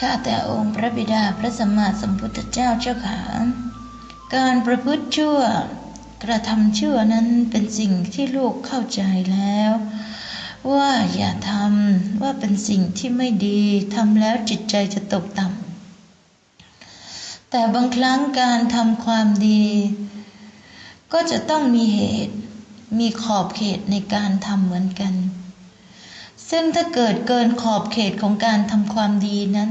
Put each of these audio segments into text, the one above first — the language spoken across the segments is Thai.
ข้าแต่องค์พระบิดาพระสัมมาสัมพุทธเจ้าเจ้าขาการประพฤติชั่วกระทำชั่วนั้นเป็นสิ่งที่ลูกเข้าใจแล้ว ว่าอย่าทำว่าเป็นสิ่งที่ไม่ดีทำแล้วจิตใจจะตกต่ำแต่บางครั้งการทำความดี ก็จะต้องมีเหตุ มีขอบเขตในการทำเหมือนกัน ซึ่งถ้าเกิดเกินขอบเขตของการทำความดีนั้น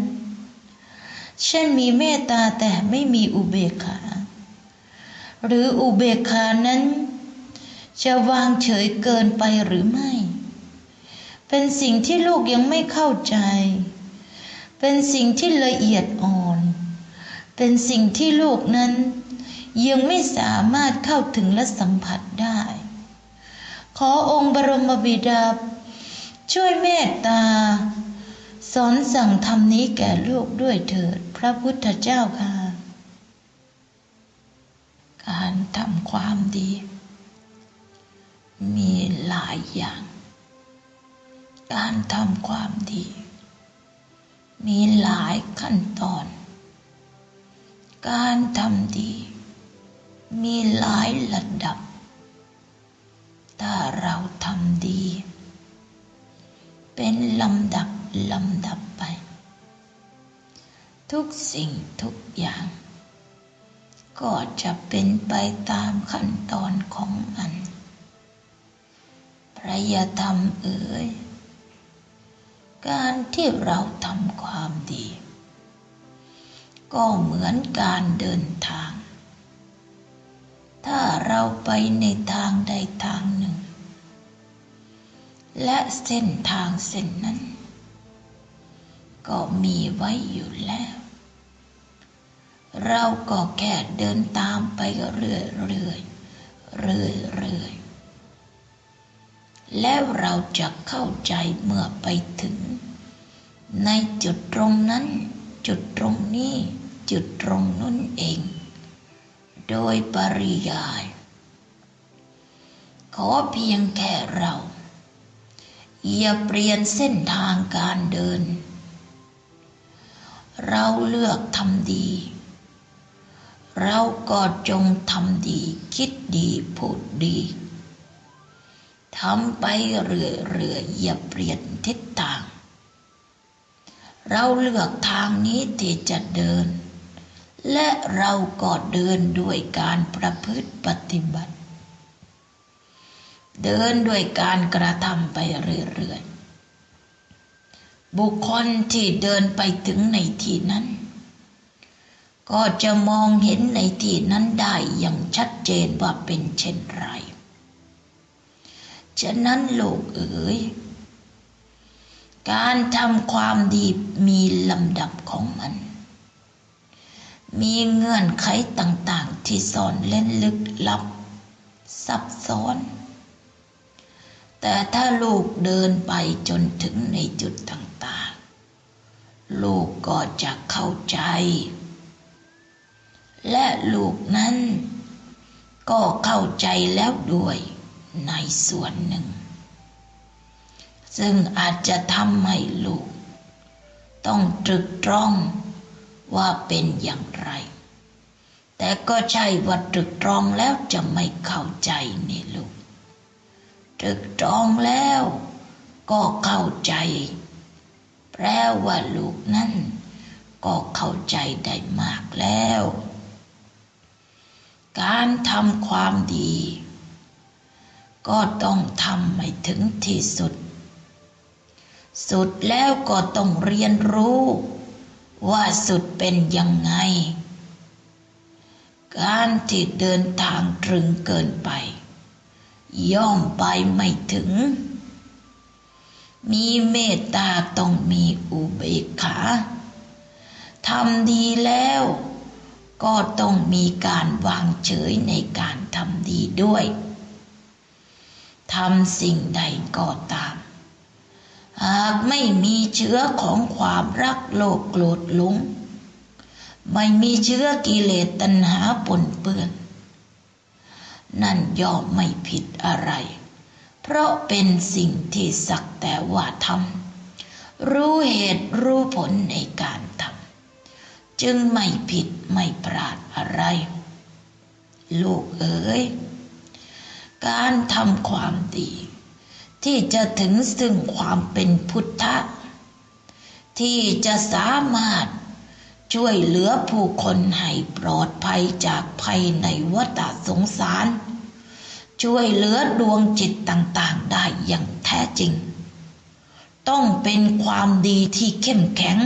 เช่นมีเมตตาแต่ไม่มีอุเบกขา หรืออุเบกขานั้น จะวางเฉยเกินไปหรือไม่ เป็นสิ่งที่ลูกยังไม่เข้าใจ เป็นสิ่งที่ละเอียดอ่อน เป็นสิ่งที่ลูกนั้น ยังไม่สามารถเข้าถึงและสัมผัสได้ ขอองค์บรมบิดาช่วยเมตตา สอนสั่งธรรมนี้แก่ลูกด้วยเถิด พระพุทธเจ้าค่ะ การทำความดี มีหลายอย่าง การทำความดี มีหลายขั้นตอน การทำดี มีหลายระดับ ถ้าเราทำดี เป็นลำดับ ลำดับไป ทุกสิ่งทุกอย่าง ก็จะเป็นไปตามขั้นตอนของมัน พระยธรรมเอ๋ย การที่เราทำความดี ก็เหมือนการเดินทาง ถ้าเราไปในทางใดทางหนึ่งและเส้นทางเส้นนั้น ก็มีไว้อยู่แล้ว เราก็แค่เดินตามไปเรื่อยเรื่อยเรื่อยเรื่อยแล้วเราจะเข้าใจเมื่อไปถึง ในจุดตรงนั้น จุดตรงนี้ จุดตรงนู้นเอง โดยปริยาย ขอเพียงแค่เราอย่าเปลี่ยนเส้นทางการเดิน เราเลือกทำดี เราก็จงทำดี คิดดีพูดดีทำไปเรื่อยๆอย่าเปลี่ยนทิศทาง เราเลือกทางนี้ที่จะเดิน และเราก็เดินด้วยการประพฤติปฏิบัติ เดินด้วยการกระทำไปเรื่อยๆ บุคคลที่เดินไปถึงในที่นั้น ก็จะมองเห็นในที่นั้นได้อย่างชัดเจนว่าเป็นเช่นไร ฉะนั้นลูกเอ๋ย การทำความดีมีลำดับของมัน มีเงื่อนไขต่างๆที่ซ่อนเล่นลึกลับ ซับซ้อนแต่ถ้าลูกเดินไปจนถึงในจุดต่าง ลูกก็จะเข้าใจ และลูกนั้น ก็เข้าใจแล้วด้วยในส่วนหนึ่ง ซึ่งอาจจะทำให้ลูก ต้องตรึกตรองว่าเป็นอย่างไร แต่ก็ใช่ว่าตรึกตรองแล้วจะไม่เข้าใจนี่ลูก ตรึกตรองแล้วก็เข้าใจ แปลว่าลูกนั้นก็เข้าใจได้มากแล้ว การทำความดี ก็ต้องทำให้ถึงที่สุด สุดแล้วก็ต้องเรียนรู้ ว่าสุดเป็นยังไง การที่เดินทางตรึงเกินไป ย่อมไปไม่ถึง มีเมตตาต้องมีอุเบกขาทำดีแล้วก็ต้องมีการวางเฉยในการทำดีด้วยทำสิ่งใดก็ตาม หากไม่มีเชื้อของความรักโลภโกรธหลงไม่มีเชื้อกิเลสตัณหาปนเปื้อน นั่นย่อมไม่ผิดอะไร เพราะเป็นสิ่งที่สักแต่ว่าทำรู้เหตุรู้ผลในการทำจึงไม่ผิดไม่พลาดอะไร ลูกเอ๋ยการทำความดี ที่จะถึงซึ่งความเป็นพุทธะ ที่จะสามารถช่วยเหลือผู้คนให้ปลอดภัยจากภัยในวัฏสงสาร ช่วยเหลือดวงจิตต่างๆได้อย่างแท้จริง ต้องเป็นความดีที่เข้มแข็ง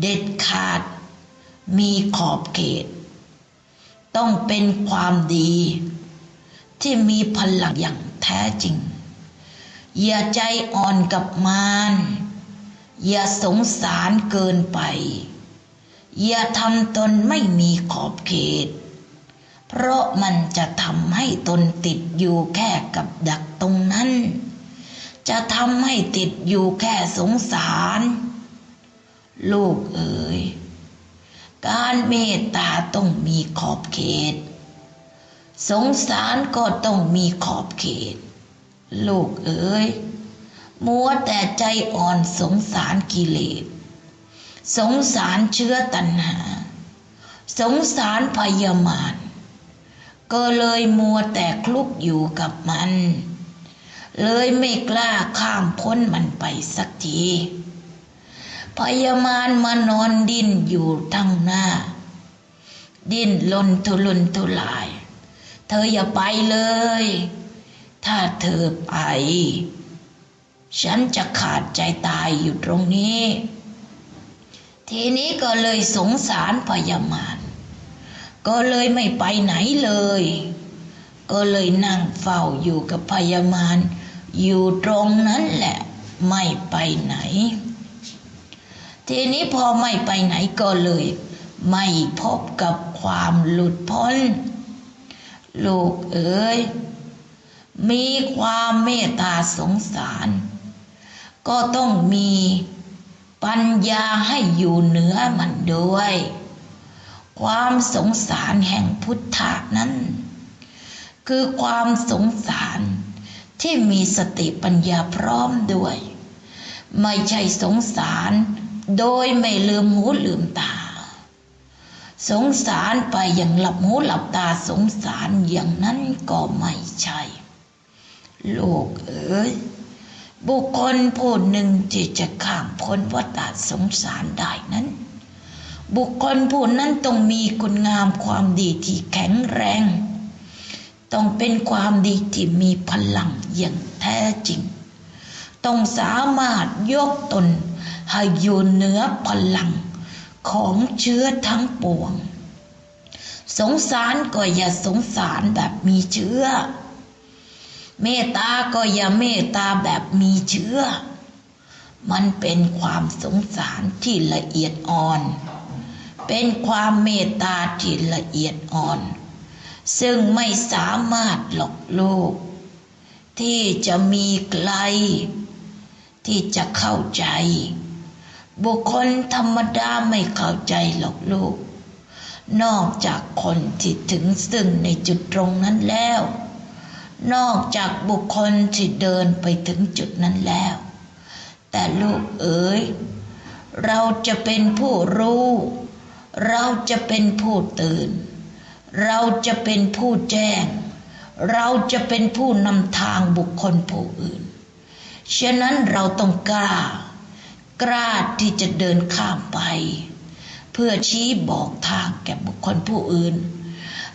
เด็ดขาด มีขอบเขต ต้องเป็นความดี ที่มีพลังอย่างแท้จริง อย่าใจอ่อนกับมารอย่าสงสารเกินไป อย่าทำตนไม่มีขอบเขต เพราะมันจะทำให้ตนติดอยู่แค่กับดักตรงนั้น จะทำให้ติดอยู่แค่สงสาร ลูกเอ๋ย การเมตตาต้องมีขอบเขต สงสารก็ต้องมีขอบเขต ลูกเอ๋ย มัวแต่ใจอ่อนสงสารกิเลส สงสารเชื้อตัณหา สงสารพยามาร ก็เลยมัวแต่คลุกอยู่กับมัน เลยไม่กล้าข้ามพ้นมันไปสักที พยามารมานอนดิ้นอยู่ทั้งหน้า ดิ้นลนทุลุนทุลาย เธออย่าไปเลย ถ้าเธอไป ฉันจะขาดใจตายอยู่ตรงนี้ ทีนี้ก็เลยสงสารพยามาร ก็เลยไม่ไปไหนเลย ก็เลยนั่งเฝ้าอยู่กับพยามารอยู่ตรงนั้นแหละ ไม่ไปไหน ทีนี้พอไม่ไปไหนก็เลย ไม่พบกับความหลุดพ้น ลูกเอ๋ยมีความเมตตาสงสาร ก็ต้องมีปัญญาให้อยู่เหนือมันด้วย ความสงสารแห่งพุทธะนั้น คือความสงสารที่มีสติปัญญาพร้อมด้วย ไม่ใช่สงสารโดยไม่ลืมหูลืมตา สงสารไปอย่างหลับหูหลับตาสงสารอย่างนั้นก็ไม่ใช่ลูกเอ๋ยบุคคลผู้หนึ่งที่จะข้ามพ้นวัฏสงสารได้นั้น บุคคลผู้นั้นต้องมีคุณงามความดีที่แข็งแรง ต้องเป็นความดีที่มีพลังอย่างแท้จริง ต้องสามารถยกตนให้อยู่เหนือพลังของเชื้อทั้งปวง สงสารก็อย่าสงสารแบบมีเชื้อ เมตตาก็อย่าเมตตาแบบมีเชื้อ มันเป็นความสงสารที่ละเอียดอ่อน เป็นความเมตตาที่ละเอียดอ่อน ซึ่งไม่สามารถหลอกโลก ที่จะมีไกลที่จะเข้าใจ บุคคลธรรมดาไม่เข้าใจหรอกลูกนอกจากคนที่ถึงซึ่งในจุดตรงนั้นแล้ว นอกจากบุคคลที่เดินไปถึงจุดนั้นแล้ว แต่ลูกเอ๋ยเราจะเป็นผู้รู้ เราจะเป็นผู้ตื่น เราจะเป็นผู้แจ้ง เราจะเป็นผู้นำทางบุคคลผู้อื่น ฉะนั้นเราต้องกล้า กล้าที่จะเดินข้ามไป เพื่อชี้บอกทางแก่บุคคลผู้อื่น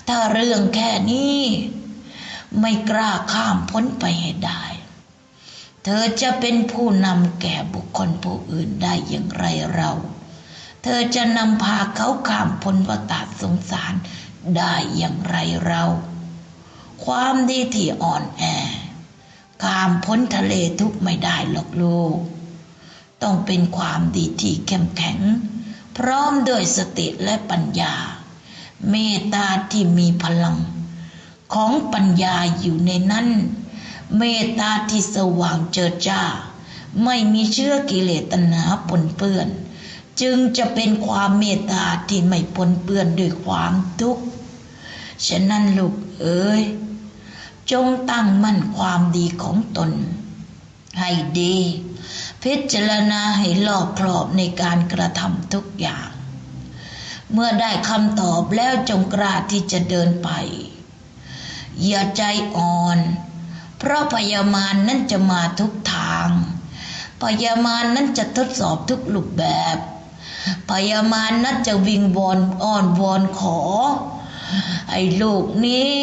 ถ้าเรื่องแค่นี้ ไม่กล้าข้ามพ้นไปให้ได้ เธอจะเป็นผู้นำแก่บุคคลผู้อื่นได้อย่างไรเรา เธอจะนำพาเขาข้ามพ้นวัฏสงสารได้อย่างไรเรา ความดีที่อ่อนแอข้ามพ้นทะเลทุกไม่ได้หรอกลูก ต้องเป็นความดีที่เข้มแข็ง พร้อมด้วยสติและปัญญา เมตตาที่มีพลัง ของปัญญาอยู่ในนั้น เมตตาที่สว่างเจิดจ้า ไม่มีเชื้อกิเลสตัณหาปนเปื้อน จึงจะเป็นความเมตตาที่ไม่ปนเปื้อนด้วยความทุกข์ ฉะนั้นลูกเอ๋ยจงตั้งมั่นความดีของตน ให้ดี พิจารณาให้รอบครอบในการกระทำทุกอย่าง เมื่อได้คำตอบแล้วจงกล้าที่จะเดินไป อย่าใจอ่อน เพราะพยามารนั้นจะมาทุกทางพยามารนั้นจะทดสอบทุกรูปแบบ พยามารนั้นจะวิงวอนอ้อนวอนขอ ไอ้ลูกนี้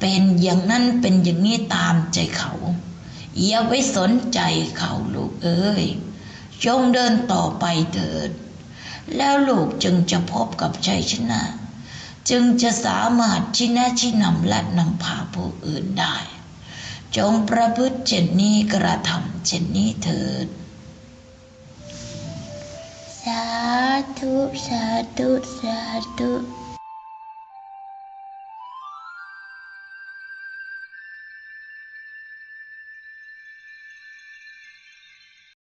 เป็นอย่างนั้นเป็นอย่างนี้ตามใจเขาอย่าไปสนใจเขาลูกเอ้ยจงเดินต่อไปเถิด แล้วลูกจึงจะพบกับชัยชนะ จึงจะสามารถชี้แนะชี้นำและนำพาผู้อื่นได้ จงประพฤติเช่นนี้กระทำเช่นนี้เถิด สาธุสาธุสาธุ